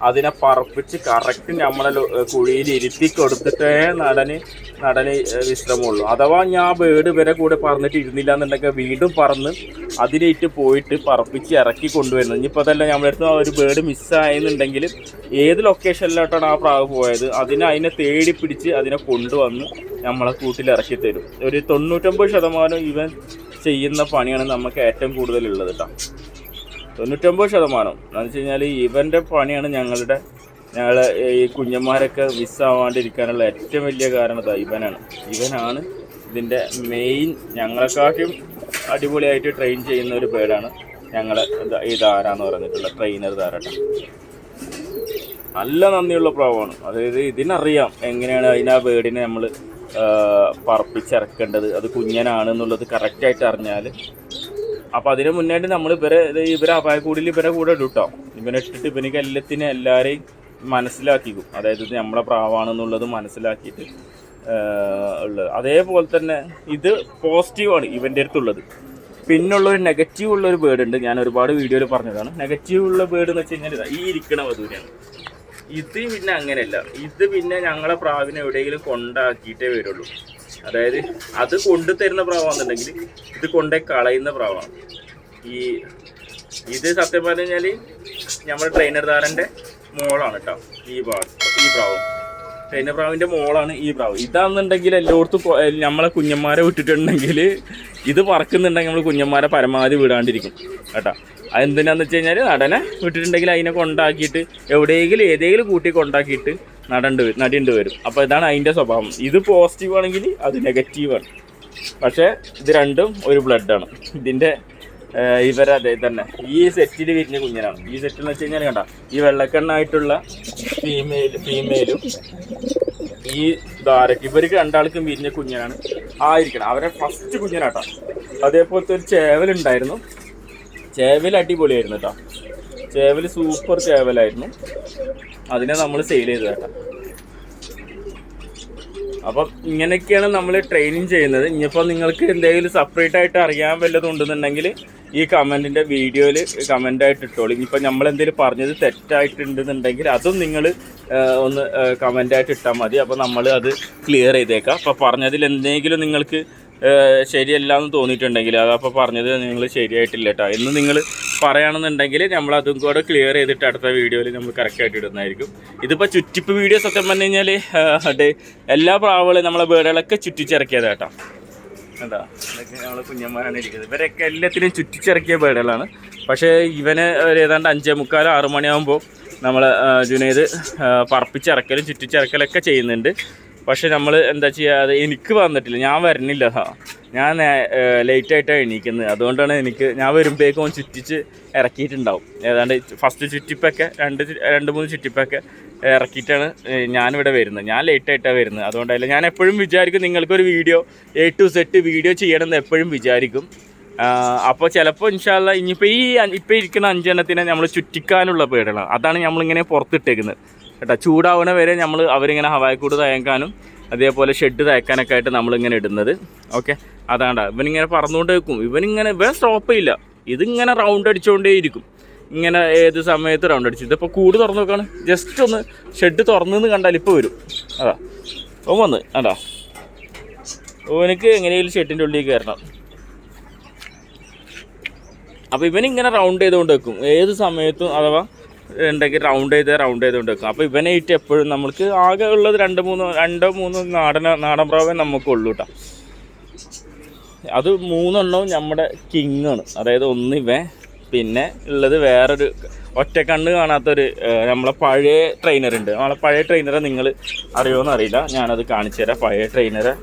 അതിനെ പറപ്പിച്ച് കറക്റ്റ് നമ്മളെ കുഴിയിൽ ഇരുത്തി കൊടുത്തിട്ടേ നടന് നടന് വിശ്രമമുള്ളൂ. അഥവാ ഞാൻ ബേഡ് ഇവരെ കൂടെ പറന്നിട്ട് ഇരുന്നില്ല എന്നുണ്ടെങ്കിൽ വീണ്ടും പറന്ന് അതിനേറ്റ് പോയിട്ട് പറപ്പിച്ച് ഇറക്കി കൊണ്ടുവരുന്നത് ഇനിയിപ്പോൾ അതല്ല നമ്മുടെ അടുത്ത് ആ ഒരു ബേഡ് മിസ്സായെന്നുണ്ടെങ്കിൽ ഏത് ലൊക്കേഷനിലോട്ടാണ് ആ പ്രാവ് പോയത്? അതിനെ അതിനെ തേടി പിടിച്ച് അതിനെ കൊണ്ടുവന്ന് നമ്മളെ കൂട്ടിൽ ഇറക്കി തരും. ഒരു തൊണ്ണൂറ്റൊമ്പത് ശതമാനം ഇവൻ ചെയ്യുന്ന പണിയാണ് നമുക്ക് ഏറ്റവും കൂടുതലുള്ളത് കേട്ടോ തൊണ്ണൂറ്റൊമ്പത് ശതമാനം. എന്ന് വെച്ച് കഴിഞ്ഞാൽ ഇവന്റെ പണിയാണ് ഞങ്ങളുടെ ഞങ്ങളെ ഈ കുഞ്ഞന്മാരൊക്കെ മിസ് ആവാണ്ടിരിക്കാനുള്ള ഏറ്റവും വലിയ കാരണം ഇവനാണ്. ഇവനാണ് ഇതിന്റെ മെയിൻ ഞങ്ങളെക്കാട്ടും അടിപൊളിയായിട്ട് ട്രെയിൻ ചെയ്യുന്ന ഒരു പേരാണ് ഞങ്ങളെ ഇതാ- ഈ ധാരാന്ന് പറഞ്ഞിട്ടുള്ള ട്രെയിനർ ധാരട്ട നല്ല നന്ദിയുള്ള പ്രാവാണ്. അതായത് ഇതിനറിയാം എങ്ങനെയാണ് അതിന് ആ ബേഡിനെ നമ്മൾ പറപ്പിച്ചിറക്കേണ്ടത്. അത് കുഞ്ഞനാണ് എന്നുള്ളത് കറക്റ്റായിട്ട് അറിഞ്ഞാൽ അപ്പോൾ അതിന് മുന്നായിട്ട് നമ്മൾ ഇവരെ ഇവരെ അപായക്കൂടിൽ ഇവരെ കൂടെ ഇടും കേട്ടോ ഇവനെ ഇട്ടിട്ട് ഇവനിക്ക് എല്ലാത്തിനും എല്ലാവരെയും മനസ്സിലാക്കിക്കും. അതായത് ഇത് നമ്മളെ പ്രാവാണെന്നുള്ളത് മനസ്സിലാക്കിയിട്ട് ഉള്ളത്. അതേപോലെ തന്നെ ഇത് പോസിറ്റീവാണ് ഇവന്റെ അടുത്തുള്ളത്. പിന്നുള്ള ഒരു നെഗറ്റീവ് ഉള്ള ഒരു ഉണ്ട്. ഞാൻ ഒരുപാട് വീഡിയോയിൽ പറഞ്ഞതാണ്. നെഗറ്റീവ് ഉള്ള ബേർഡ് എന്ന് വെച്ച് കഴിഞ്ഞാൽ ഈ ഇരിക്കണ വധൂരാണ്. ഇത് പിന്നെ അങ്ങനെയല്ല. ഇത് പിന്നെ ഞങ്ങളെ പ്രാവിനെ എവിടെയെങ്കിലും കൊണ്ടാക്കിയിട്ടേ വരുള്ളൂ. അതായത് അത് കൊണ്ടു തരുന്ന പ്രാവാണെന്നുണ്ടെങ്കിൽ ഇത് കൊണ്ടേ കളയുന്ന പ്രാവാണ് ഈ ഇത് സത്യം പറഞ്ഞു കഴിഞ്ഞാൽ നമ്മുടെ ട്രെയിനർ താരന്റെ മോളാണ് കേട്ടോ ഈ പ്രാവ് ഈ പ്രാവ്. ട്രെയിനർ പ്രാവിന്റെ മോളാണ് ഈ പ്രാവ്. ഇതാണെന്നുണ്ടെങ്കിൽ എല്ലായിടത്തും നമ്മളെ കുഞ്ഞന്മാരെ വിട്ടിട്ടുണ്ടെങ്കിൽ ഇത് പറക്കുന്നുണ്ടെങ്കിൽ നമ്മൾ കുഞ്ഞന്മാരെ പരമാവധി വിടാണ്ടിരിക്കും കേട്ടോ. അതെന്തിനാന്ന് വെച്ച് കഴിഞ്ഞാൽ നടനെ വിട്ടിട്ടുണ്ടെങ്കിൽ അതിനെ കൊണ്ടാക്കിയിട്ട് എവിടെയെങ്കിലും ഏതെങ്കിലും കൂട്ടി കൊണ്ടാക്കിയിട്ട് നടണ്ട് നടിണ്ട് വരും. അപ്പോൾ ഇതാണ് അതിന്റെ സ്വഭാവം. ഇത് പോസിറ്റീവ് ആണെങ്കിൽ അത് നെഗറ്റീവാണ് പക്ഷേ ഇത് രണ്ടും ഒരു ബ്ലഡാണ് ഇതിന്റെ ഇവരെ അതേ തന്നെ. ഈ സെറ്റിൽ വിരിഞ്ഞ കുഞ്ഞിനാണ്. ഈ സെറ്റിൽ എന്ന് വെച്ച് കഴിഞ്ഞാൽ കണ്ട ഈ വെള്ളക്കണ്ണായിട്ടുള്ള ഫീമെയിൽ ഫീമെയിലും ഈ ധാരക്ക് ഇവർക്ക് രണ്ടാൾക്കും വിരിഞ്ഞ കുഞ്ഞിനാണ് ആയിരിക്കണം അവരെ ഫസ്റ്റ് കുഞ്ഞിനാട്ടാണ് അതേപോലത്തെ ഒരു ചേവലുണ്ടായിരുന്നു. ചേവൽ അടിപൊളിയായിരുന്നു കേട്ടോ ചേവൽ സൂപ്പർ ചേവലായിരുന്നു. അതിനെ നമ്മൾ സെയിൽ ചെയ്തു കേട്ടോ അപ്പം ഇങ്ങനെയൊക്കെയാണ് നമ്മൾ ട്രെയിനിങ് ചെയ്യുന്നത്. ഇനിയിപ്പോൾ നിങ്ങൾക്ക് എന്തെങ്കിലും സെപ്പറേറ്റ് ആയിട്ട് അറിയാൻ വല്ലതും ഉണ്ടെന്നുണ്ടെങ്കിൽ ഈ കമന്റിന്റെ വീഡിയോയിൽ കമന്റായിട്ട് ഇട്ടോളൂ. ഇനിയിപ്പോൾ നമ്മൾ എന്തെങ്കിലും പറഞ്ഞത് തെറ്റായിട്ടുണ്ടെന്നുണ്ടെങ്കിൽ അതും നിങ്ങൾ ഒന്ന് കമന്റായിട്ട് ഇട്ടാൽ മതി. അപ്പോൾ നമ്മൾ അത് ക്ലിയർ ചെയ്തേക്കാം. അപ്പോൾ പറഞ്ഞതിൽ എന്തെങ്കിലും നിങ്ങൾക്ക് ശരിയല്ല എന്ന് തോന്നിയിട്ടുണ്ടെങ്കിൽ അതപ്പോൾ പറഞ്ഞത് നിങ്ങൾ ശരിയായിട്ടില്ല കേട്ടോ എന്ന് നിങ്ങൾ പറയുകയാണെന്നുണ്ടെങ്കിൽ നമ്മൾ അതും കൂടെ ക്ലിയർ ചെയ്തിട്ട് അടുത്ത വീഡിയോയിൽ നമ്മൾ കറക്റ്റായിട്ട് ഇടുന്നതായിരിക്കും. ഇതിപ്പോൾ ചുറ്റിപ്പ് വീഡിയോ സത്യം പറഞ്ഞു കഴിഞ്ഞാൽ അതെ എല്ലാ പ്രാവുകളും നമ്മളെ വീടുകളൊക്കെ ചുറ്റിച്ചിറക്കിയത് കേട്ടോ എന്താ ഇതൊക്കെ നമ്മളെ കുഞ്ഞന്മാരാണ് ഇരിക്കുന്നത്. ഇവരൊക്കെ എല്ലാത്തിനും ചുറ്റിച്ചിറക്കിയ ബേഡുകളാണ് പക്ഷേ ഇവന് ഏതാണ്ട് അഞ്ചേ മുക്കാൽ ആറുമണിയാകുമ്പോൾ നമ്മൾ ജുനൈദ് പറപ്പിച്ചിറക്കലും ചുറ്റിച്ചിറക്കലൊക്കെ ചെയ്യുന്നുണ്ട്. പക്ഷെ നമ്മൾ എന്താ ചെയ്യുക അത് എനിക്ക് വന്നിട്ടില്ല. ഞാൻ വരണില്ല. ഞാൻ ലേറ്റ് ആയിട്ടാണ് എണീക്കുന്നത്. അതുകൊണ്ടാണ് എനിക്ക് ഞാൻ വരുമ്പോഴേക്കും അവൻ ചുറ്റിച്ച് ഇറക്കിയിട്ടുണ്ടാവും. ഏതാണ്ട് ഫസ്റ്റ് ചുറ്റിപ്പൊക്കെ രണ്ട് രണ്ട് മൂന്ന് ചുറ്റിപ്പൊക്കെ ഇറക്കിയിട്ടാണ് ഞാനിവിടെ വരുന്നത്. ഞാൻ ലേറ്റ് ആയിട്ടാണ് വരുന്നത്. അതുകൊണ്ടല്ല ഞാൻ എപ്പോഴും വിചാരിക്കും നിങ്ങൾക്കൊരു video A to set video ചെയ്യണമെന്ന് എപ്പോഴും വിചാരിക്കും. അപ്പോൾ ചിലപ്പോൾ ഇൻഷാല്ല ഇനിയിപ്പോൾ ഈ ഇപ്പോൾ ഇരിക്കുന്ന അഞ്ചെണ്ണത്തിനെ നമ്മൾ ചുറ്റിക്കാനുള്ള പേടുകളാണ് അതാണ് നമ്മളിങ്ങനെ പുറത്തിട്ടേക്കുന്നത്. കേട്ടോ. ചൂടാവണ വരെ നമ്മൾ അവരിങ്ങനെ ഹവായക്കൂട് തയക്കാനും അതേപോലെ ഷെഡ് തയക്കാനൊക്കെ ആയിട്ട് നമ്മളിങ്ങനെ ഇടുന്നത്. ഓക്കെ? അതാണ്ടാ. ഇവനിങ്ങനെ പറന്നുകൊണ്ട് വെക്കും ഇവനിങ്ങനെ ഇവൻ സ്റ്റോപ്പ് ഇല്ല. ഇതിങ്ങനെ റൗണ്ട് അടിച്ചുകൊണ്ടേ ഇരിക്കും. ഇങ്ങനെ ഏത് സമയത്ത് റൗണ്ട് അടിച്ചു. ഇതിപ്പോൾ കൂട് തുറന്നു നോക്കാണ്. ജസ്റ്റ് ഒന്ന് ഷെഡ് തുറന്നെന്ന് കണ്ടാൽ ഇപ്പോൾ വരും. അതാ. ഓ വന്ന്. അതാ. ഓനക്ക് എങ്ങനെയെങ്കിലും ഷെഡിന്റെ ഉള്ളിൽ കയറണം. അപ്പോൾ ഇവനിങ്ങനെ റൗണ്ട് ചെയ്തുകൊണ്ട് വെക്കും ഏത് സമയത്തും അഥവാ ഉണ്ടെങ്കിൽ റൗണ്ട് ചെയ്ത് റൗണ്ട് ചെയ്തുകൊണ്ട് വെക്കും. അപ്പോൾ ഇട്ട് എപ്പോഴും നമുക്ക് ആകെ ഉള്ളത് രണ്ട് മൂന്ന് രണ്ടോ മൂന്നോ നാടൻ നാടൻ പ്രാവേ നമുക്കുള്ളൂ കേട്ടോ അത് മൂന്നെണ്ണവും നമ്മുടെ കിങ് ആണ്. അതായത് ഒന്ന് ഇവൻ പിന്നെ ഉള്ളത് വേറൊരു ഒറ്റ കണ്ണ് കാണാത്തൊരു നമ്മളെ പഴയ ട്രെയിനർ ഉണ്ട്. നമ്മളെ പഴയ ട്രെയിനറെ നിങ്ങൾ അറിയുമോയെന്ന് അറിയില്ല. ഞാനത് കാണിച്ചു തരാം. പഴയ ട്രെയിനറെ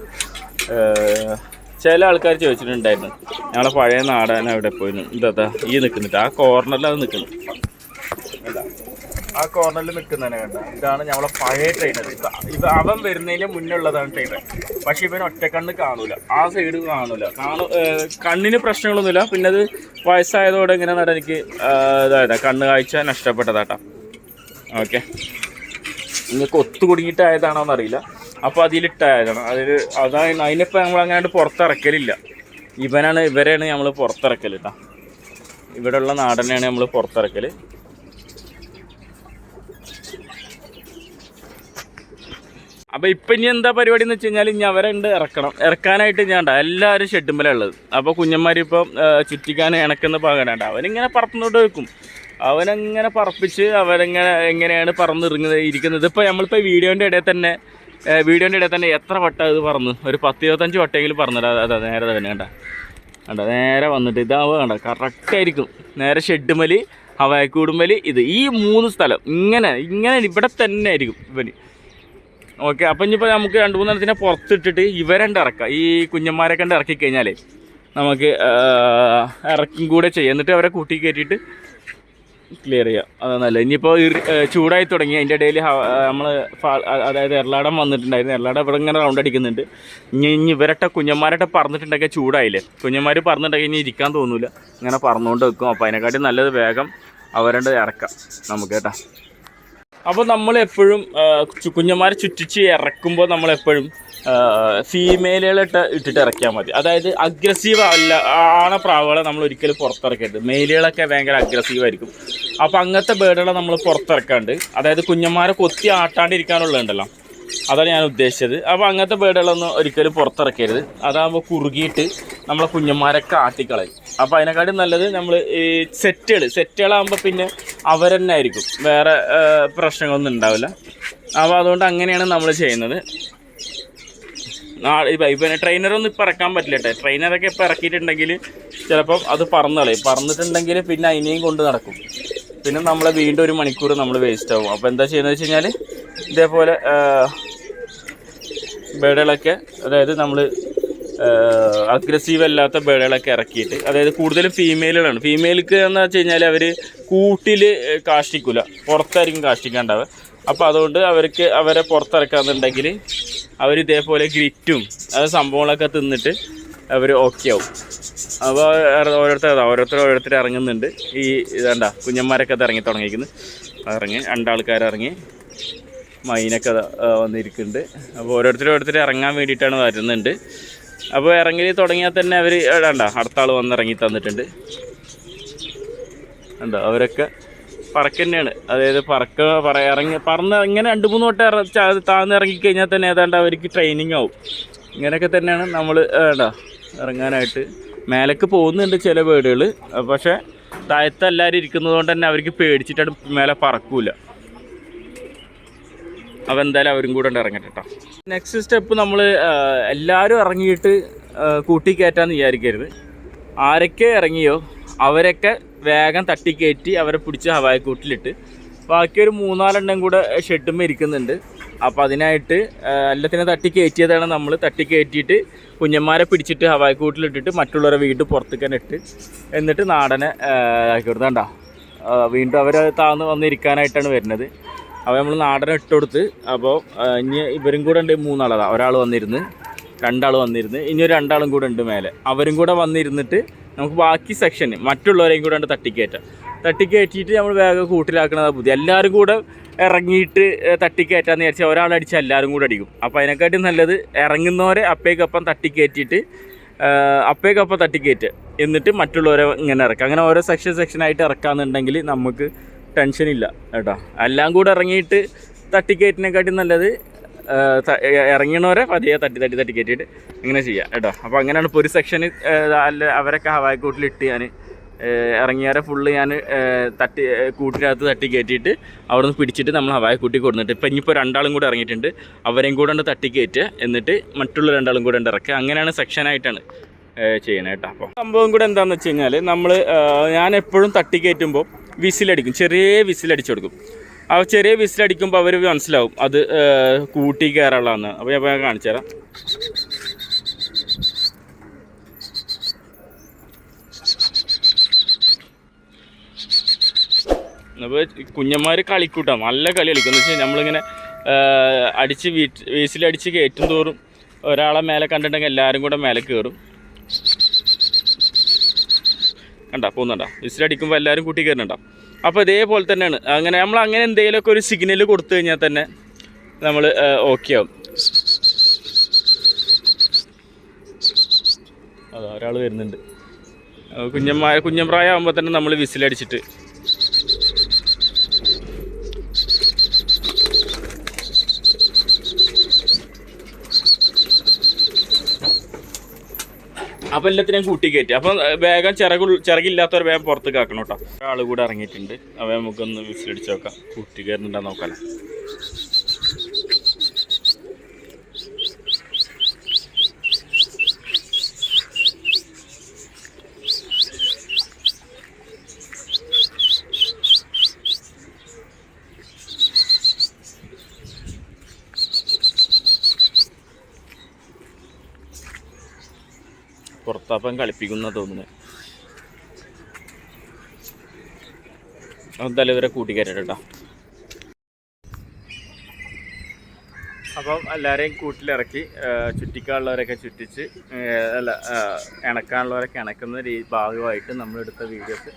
ചില ആൾക്കാർ ചോദിച്ചിട്ടുണ്ടായിരുന്നു. ഞങ്ങളെ പഴയ നാടൻ എവിടെ പോയിരുന്നു ഇതാ ഈ നിൽക്കുന്നുണ്ട് ആ കോർണറിൽ അത് നിൽക്കുന്നു. ആ കോർണറിൽ നിൽക്കുന്നതിനെ കണ്ട. ഇതാണ് ഞങ്ങളെ പഴയ ട്രെയിനർ ഇത് അവൻ വരുന്നതിന് മുന്നുള്ളതാണ് ട്രെയിനർ പക്ഷെ ഇവൻ ഒറ്റക്കണ്ണ് കാണൂല. ആ സൈഡ് കാണൂല. കാണു കണ്ണിന് പ്രശ്നങ്ങളൊന്നുമില്ല. പിന്നെ അത് വയസ്സായതോടെ ഇങ്ങനെ നട എനിക്ക് ഇതായത്. കണ്ണ് കാഴ്ച നഷ്ടപ്പെട്ടതാട്ടാ. ഓക്കെ. നിങ്ങൾക്ക് ഒത്തു കുടുങ്ങിയിട്ടായതാണോ എന്നറിയില്ല അപ്പോൾ അതിലിട്ടായതാണ്. അതിൽ അതാണ് അതിനിപ്പോൾ നമ്മൾ അങ്ങനെയായിട്ട് പുറത്തിറക്കലില്ല. ഇവനാണ് ഇവരെയാണ് നമ്മൾ പുറത്തിറക്കൽ കേട്ടോ ഇവിടെയുള്ള നാടനെയാണ് നമ്മൾ പുറത്തിറക്കൽ അപ്പോൾ ഇപ്പം ഇനി എന്താ പരിപാടി എന്ന് വെച്ച് കഴിഞ്ഞാൽ ഇനി അവരെ ഉണ്ട് ഇറക്കണം. ഇറക്കാനായിട്ട് ഞാൻ ഉണ്ടാ എല്ലാവരും ഷെഡുമ്പലാണ് ഉള്ളത് അപ്പോൾ കുഞ്ഞന്മാരിപ്പം ചുറ്റിക്കാൻ ഇണക്കുന്ന പാകാനുണ്ട് അവനിങ്ങനെ പറത്തുന്നോട്ട് വെക്കും അവനങ്ങനെ പറപ്പിച്ച് അവരെങ്ങനെ എങ്ങനെയാണ് പറന്നിറങ്ങുന്നത് ഇരിക്കുന്നത്. ഇപ്പോൾ നമ്മളിപ്പോൾ വീഡിയോന്റെ ഇടയിൽ തന്നെ വീഡിയോന്റെ ഇടയിൽ തന്നെ എത്ര വട്ടം അത് പറന്നു ഒരു പത്ത് ഇരുപത്തഞ്ച് വട്ടമെങ്കിലും പറഞ്ഞിട്ട് അതെ നേരെ തന്നെ കണ്ട. കണ്ട നേരെ വന്നിട്ട് ഇതാവുക കണ്ട കറക്റ്റായിരിക്കും നേരെ ഷെഡുമലി ഹവായക്കൂടുമലി ഇത്. ഈ മൂന്ന് സ്ഥലം ഇങ്ങനെ ഇങ്ങനെ ഇവിടെ തന്നെ ആയിരിക്കും ഇവന്. ഓക്കെ അപ്പം ഇനിയിപ്പോൾ നമുക്ക് രണ്ട് മൂന്ന് മൂന്നെണ്ണത്തിനെ പുറത്തിട്ടിട്ട് ഇവരണ്ട് ഇറക്കാം. ഈ കുഞ്ഞന്മാരെ കണ്ട് ഇറക്കി കഴിഞ്ഞാലേ നമുക്ക് ഇറക്കും കൂടെ ചെയ്യാം. എന്നിട്ട് അവരെ കൂട്ടി കയറ്റിയിട്ട് ക്ലിയർ ചെയ്യാം. അത് നല്ല ഇനിയിപ്പോൾ ചൂടായി തുടങ്ങി. അതിന്റെ ഇടയിൽ നമ്മൾ അതായത് എറളാടം വന്നിട്ടുണ്ടായിരുന്നു. എറളാടം ഇവിടെ ഇങ്ങനെ റൗണ്ട് അടിക്കുന്നുണ്ട്. ഇനി ഇനി ഇവരട്ടെ കുഞ്ഞന്മാരട്ടെ പറഞ്ഞിട്ടുണ്ടെങ്കിൽ ചൂടായില്ലേ? കുഞ്ഞന്മാർ പറഞ്ഞിട്ടുണ്ടെങ്കിൽ ഇനി ഇരിക്കാൻ തോന്നൂല. ഇങ്ങനെ പറഞ്ഞുകൊണ്ട് വെക്കും അപ്പോൾ അതിനെക്കാട്ടി നല്ലത് വേഗം അവരുടെ ഇറക്കാം. നമുക്ക് കേട്ടോ. അപ്പോൾ നമ്മൾ എപ്പോഴും കുഞ്ഞന്മാരെ ചുറ്റിച്ച് ഇറക്കുമ്പോൾ നമ്മൾ എപ്പോഴും ഫീമെയിലുകളിട്ട് ഇട്ടിട്ട് ഇറക്കിയാൽ മതി. അതായത് അഗ്രസീവ് അല്ല ആണ പ്രാവുകളെ നമ്മൾ ഒരിക്കലും പുറത്തിറക്കരുത്. മെയിലുകളൊക്കെ ഭയങ്കര അഗ്രസീവ് ആയിരിക്കും. അപ്പോൾ അങ്ങനത്തെ ബേഡുകളെ നമ്മൾ പുറത്തിറക്കാണ്ട് അതായത് കുഞ്ഞന്മാരെ കൊത്തി ആട്ടാണ്ടിരിക്കാനുള്ളതുണ്ടല്ലോ. അതാണ് ഞാൻ ഉദ്ദേശിച്ചത്. അപ്പോൾ അങ്ങനത്തെ ബേഡുകളൊന്നും ഒരിക്കലും പുറത്തിറക്കരുത്. അതാകുമ്പോൾ കുറുകിയിട്ട് നമ്മളെ കുഞ്ഞന്മാരൊക്കെ ആട്ടിക്കളയും അപ്പോൾ അതിനെക്കാട്ടും നല്ലത് നമ്മൾ ഈ സെറ്റുകൾ സെറ്റുകളാകുമ്പോൾ പിന്നെ അവർ തന്നെ ആയിരിക്കും. വേറെ പ്രശ്നങ്ങളൊന്നും ഉണ്ടാവില്ല. അപ്പോൾ അതുകൊണ്ട് അങ്ങനെയാണ് നമ്മൾ ചെയ്യുന്നത്. നാളെ ഇപ്പം ഇപ്പം ട്രെയിനറൊന്നും ഇപ്പം ഇറക്കാൻ പറ്റില്ല കേട്ടോ. ട്രെയിനറൊക്കെ ഇപ്പം ഇറക്കിയിട്ടുണ്ടെങ്കിൽ ചിലപ്പം അത് പറന്നു കളയും. പറന്നിട്ടുണ്ടെങ്കിൽ പിന്നെ അതിനെയും കൊണ്ട് നടക്കും. പിന്നെ നമ്മളെ വീണ്ടും ഒരു മണിക്കൂർ നമ്മൾ വേസ്റ്റ് ആവും. അപ്പോൾ എന്താ ചെയ്യുന്നത് വെച്ച് കഴിഞ്ഞാൽ ഇതേപോലെ ബേഡുകളൊക്കെ അതായത് നമ്മൾ അഗ്രസീവ് അല്ലാത്ത ബേഡുകളൊക്കെ ഇറക്കിയിട്ട് അതായത് കൂടുതലും ഫീമെയിലുകളാണ് ഫീമെയിൽക്ക് എന്ന് വെച്ച് കഴിഞ്ഞാൽ അവർ കൂട്ടിൽ കാഷ്ടിക്കില്ല പുറത്തായിരിക്കും കാഷ്ടിക്കാണ്ടാവുക. അപ്പോൾ അതുകൊണ്ട് അവർക്ക് അവരെ പുറത്തിറക്കാന്നുണ്ടെങ്കിൽ അവർ ഇതേപോലെ ഗ്രിറ്റും അത് സംഭവങ്ങളൊക്കെ തിന്നിട്ട് അവർ ഓക്കെ ആവും. അപ്പോൾ ഓരോരുത്തർ ഓരോരുത്തർ ഓരോരുത്തർ ഇറങ്ങുന്നുണ്ട്. ഈ ഇതാ കുഞ്ഞന്മാരൊക്കെ അത് ഇറങ്ങി തുടങ്ങിയിരിക്കുന്നു. ഇറങ്ങി രണ്ടാൾക്കാർ ഇറങ്ങി മൈനൊക്കെ വന്നിരിക്കുന്നുണ്ട്. അപ്പോൾ ഓരോരുത്തർ ഓരോരുത്തർ ഇറങ്ങാൻ വേണ്ടിയിട്ടാണ് വരുന്നുണ്ട്. അപ്പോൾ ഇറങ്ങി തുടങ്ങിയാൽ തന്നെ അവർ വേണ്ട അടുത്ത ആൾ വന്ന് ഇറങ്ങി തന്നിട്ടുണ്ട്. ഉണ്ടോ അവരൊക്കെ പറക്ക തന്നെയാണ്. അതായത് പറക്ക പറ ഇറങ്ങി പറന്ന് ഇങ്ങനെ രണ്ട് മൂന്ന് വട്ടം ഇറ ചാ- താഴ്ന്ന് ഇറങ്ങിക്കഴിഞ്ഞാൽ തന്നെ ഏതാണ്ട് അവർക്ക് ട്രെയിനിങ് ആവും. ഇങ്ങനെയൊക്കെ തന്നെയാണ് നമ്മൾ വേണ്ട ഇറങ്ങാനായിട്ട്. മേലേക്ക് പോകുന്നുണ്ട് ചില വീടുകൾ പക്ഷെ താഴത്ത് എല്ലാവരും ഇരിക്കുന്നത് കൊണ്ട് തന്നെ അവർക്ക് പേടിച്ചിട്ട് മേലെ പറക്കൂല. അപ്പോൾ എന്തായാലും അവരും കൂടെ ഉണ്ട് കേട്ടോ നെക്സ്റ്റ് സ്റ്റെപ്പ് നമ്മൾ എല്ലാവരും ഇറങ്ങിയിട്ട് കൂട്ടി കയറ്റാന്ന് വിചാരിക്കരുത്. ആരൊക്കെ ഇറങ്ങിയോ അവരൊക്കെ വേഗം തട്ടിക്കയറ്റി അവരെ പിടിച്ച് ഹവായിക്കൂട്ടിലിട്ട്. ബാക്കി ഒരു മൂന്നാലെണ്ണം കൂടെ ഷെഡുമ്പോൾ ഇരിക്കുന്നുണ്ട്. അപ്പോൾ അതിനായിട്ട് എല്ലാത്തിനെ തട്ടി കയറ്റിയതാണ് നമ്മൾ തട്ടി കയറ്റിയിട്ട് കുഞ്ഞന്മാരെ പിടിച്ചിട്ട് ഹവായ്ക്കൂട്ടിലിട്ടിട്ട് മറ്റുള്ളവരെ വീട് പുറത്തേക്ക് തന്നെ ഇട്ട് എന്നിട്ട് നാടനെ ആക്കി കൊടുത്തണ്ട വീണ്ടും അവർ താന്ന് വന്നിരിക്കാനായിട്ടാണ് വരുന്നത്. അപ്പോൾ നമ്മൾ നാടനെ ഇട്ട് കൊടുത്ത് അപ്പോൾ ഇനി ഇവരും കൂടെ ഉണ്ട് മൂന്നാളതാണ് ഒരാൾ വന്നിരുന്ന് രണ്ടാൾ വന്നിരുന്ന് ഇനി ഒരു രണ്ടാളും കൂടെ ഉണ്ട് മേലെ. അവരും കൂടെ വന്നിരുന്നിട്ട് നമുക്ക് ബാക്കി സെക്ഷൻ മറ്റുള്ളവരെയും കൂടെ ഉണ്ട് തട്ടിക്കയറ്റാം തട്ടിക്കയറ്റിയിട്ട് നമ്മൾ വേഗം കൂട്ടിലാക്കണതാണ് ബുദ്ധി. എല്ലാവരും കൂടെ ഇറങ്ങിയിട്ട് തട്ടിക്കയറ്റാന്ന് വിചാരിച്ചാൽ ഒരാളടിച്ചാൽ എല്ലാവരും കൂടെ അടിക്കും. അപ്പോൾ അതിനെക്കാട്ടും നല്ലത് ഇറങ്ങുന്നവരെ അപ്പേക്കപ്പം തട്ടിക്കയറ്റിയിട്ട് അപ്പേക്കപ്പം തട്ടിക്കയറ്റുക എന്നിട്ട് മറ്റുള്ളവരെ ഇങ്ങനെ ഇറക്കുക. അങ്ങനെ ഓരോ സെക്ഷൻ സെക്ഷനായിട്ട് ഇറക്കാന്നുണ്ടെങ്കിൽ നമുക്ക് ടെൻഷനില്ല കേട്ടോ. എല്ലാം കൂടെ ഇറങ്ങിയിട്ട് തട്ടിക്കയറ്റിനെക്കാട്ടി നല്ലത് ഇറങ്ങണവരെ പതിയെ തട്ടി തട്ടി തട്ടി കയറ്റിയിട്ട് ഇങ്ങനെ ചെയ്യാം കേട്ടോ. അപ്പോൾ അങ്ങനെയാണ് ഇപ്പോൾ ഒരു സെക്ഷന് അവരൊക്കെ ഹവായിക്കൂട്ടിലിട്ട് ഞാൻ ഇറങ്ങിയവരെ ഫുള്ള് ഞാൻ തട്ടി കൂട്ടിനകത്ത് തട്ടി കയറ്റിയിട്ട് അവിടെ നിന്ന് പിടിച്ചിട്ട് നമ്മൾ ഹവായിക്കൂട്ടി കൊടുത്തിട്ട് ഇപ്പം ഇനിയിപ്പോൾ രണ്ടാളും കൂടെ ഇറങ്ങിയിട്ടുണ്ട്. അവരെയും കൂടെ ഉണ്ട് തട്ടി കയറ്റുക എന്നിട്ട് മറ്റുള്ള രണ്ടാളും കൂടെ ഉണ്ട് ഇറക്കുക. അങ്ങനെയാണ് സെക്ഷനായിട്ടാണ് ചെയ്യണേ കേട്ടോ. അപ്പോൾ സംഭവം കൂടെ എന്താണെന്ന് വെച്ച് കഴിഞ്ഞാൽ നമ്മൾ ഞാൻ എപ്പോഴും തട്ടി കയറ്റുമ്പോൾ വിസിലടിക്കും. ചെറിയ വിസിലടിച്ചു കൊടുക്കും. ആ ചെറിയ വിസിലടിക്കുമ്പോൾ അവർ മനസ്സിലാവും അത് കൂട്ടി കയറാനുള്ളതാണ് അപ്പോൾ ഞാൻ ഞാൻ കാണിച്ചു തരാം. അപ്പോൾ കുഞ്ഞന്മാർ കളിക്കൂട്ടാം നല്ല കളി കളിക്കും. എന്ന് വെച്ചാൽ നമ്മളിങ്ങനെ അടിച്ച് വീട്ട് വീസിലടിച്ച് കയറ്റും തോറും ഒരാളെ മേലെ കണ്ടിട്ടുണ്ടെങ്കിൽ എല്ലാവരും കൂടെ മേലെ കയറും കണ്ട പോകുന്നുണ്ടോ? വിസിലടിക്കുമ്പോൾ എല്ലാവരും കൂട്ടി കയറുന്നുണ്ടോ അപ്പോൾ ഇതേപോലെ തന്നെയാണ്. അങ്ങനെ നമ്മൾ അങ്ങനെ എന്തെങ്കിലുമൊക്കെ ഒരു സിഗ്നൽ കൊടുത്തു കഴിഞ്ഞാൽ തന്നെ നമ്മൾ ഓക്കെ ആവും. അതാ ഒരാൾ വരുന്നുണ്ട്. കുഞ്ഞമ്മ കുഞ്ഞമ്പ്രായ ആകുമ്പോൾ തന്നെ നമ്മൾ വിസിലടിച്ചിട്ട് അപ്പം എല്ലാത്തിനെയും കൂട്ടി കയറ്റി. അപ്പം വേഗം ചിറകു ചിറകില്ലാത്തവർ വേഗം പുറത്തേക്ക് ആക്കണം ഒരാൾ കൂടെ ഇറങ്ങിയിട്ടുണ്ട്. അവ നമുക്കൊന്ന് വിസിലടിച്ച് നോക്കാം. കൂട്ടി കയറുന്നുണ്ടോ നോക്കാം പുറത്താപ്പം കളിപ്പിക്കുന്ന തോന്നുന്നത് എന്തായാലും ഇവരെ കൂട്ടിക്കയറ്റട്ടോ കേട്ടോ അപ്പം എല്ലാവരെയും കൂട്ടിലിറക്കി ചുറ്റിക്കാനുള്ളവരൊക്കെ ചുറ്റിച്ച് അല്ല ഇണക്കാനുള്ളവരൊക്കെ ഇണക്കുന്ന രീ ഭാഗമായിട്ട് നമ്മളെടുത്ത വീഡിയോസ്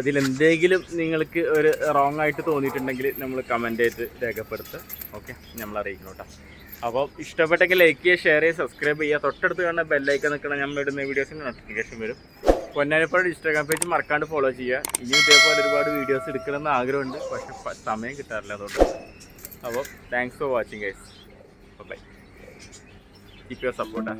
ഇതിലെന്തെങ്കിലും നിങ്ങൾക്ക് ഒരു റോങ് ആയിട്ട് തോന്നിയിട്ടുണ്ടെങ്കിൽ നമ്മൾ കമന്റ് ചെയ്ത് രേഖപ്പെടുത്തുക ഓക്കെ നമ്മൾ അറിയിക്കണം കേട്ടോ അപ്പോൾ ഇഷ്ടപ്പെട്ടെങ്കിൽ ലൈക്ക് ചെയ്യുക ഷെയർ ചെയ്യുക സബ്സ്ക്രൈബ് ചെയ്യുക. തൊട്ടടുത്ത് കാണുന്ന ബെല്ലൈക്കൻ നിൽക്കണം നമ്മൾ ഇടുന്ന വീഡിയോസിന്റെ നോട്ടിഫിക്കേഷൻ വരും. പൊന്നാനിപ്പാട് ഇൻസ്റ്റാഗ്രാം പേജ് മറക്കാണ്ട് ഫോളോ ചെയ്യുക. ഇനി ഇതേപോലെ ഒരുപാട് വീഡിയോസ് എടുക്കണമെന്ന് ആഗ്രഹമുണ്ട്. പക്ഷെ സമയം കിട്ടാറില്ല അതുകൊണ്ട്. അപ്പോൾ thanks for watching guys bye keep your support